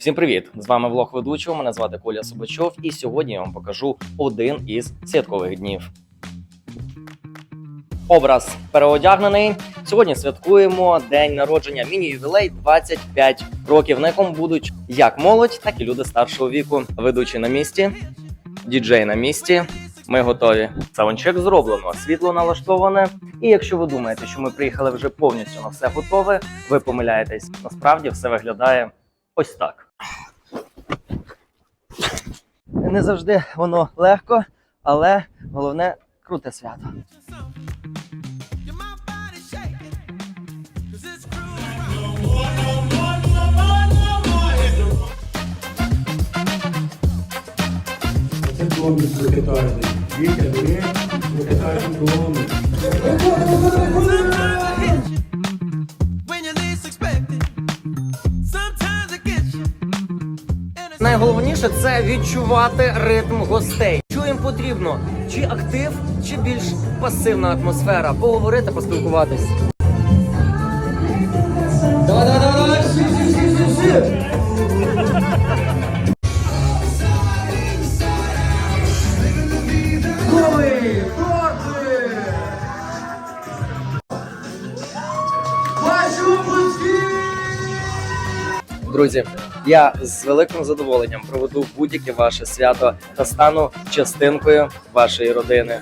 Всім привіт! З вами влог ведучого. Мене звати Коля Собачов, і сьогодні я вам покажу один із святкових днів. Образ переодягнений. Сьогодні святкуємо день народження міні-ювілей 25 років, на якому будуть як молодь, так і люди старшого віку. Ведучий на місці, діджей на місці. Ми готові. Саундчек зроблено, світло налаштоване. І якщо ви думаєте, що ми приїхали вже повністю на все готове, ви помиляєтесь. Насправді все виглядає ось так. Не завжди воно легко, але головне круте свято. It's true. Це домик. Вітер, Найголовніше це відчувати ритм гостей. Що їм потрібно? Чи актив, чи більш пасивна атмосфера? Поговорити, поспілкуватись. Давай, давай, давай, Друзі, я з великим задоволенням проведу будь-яке ваше свято та стану частинкою вашої родини.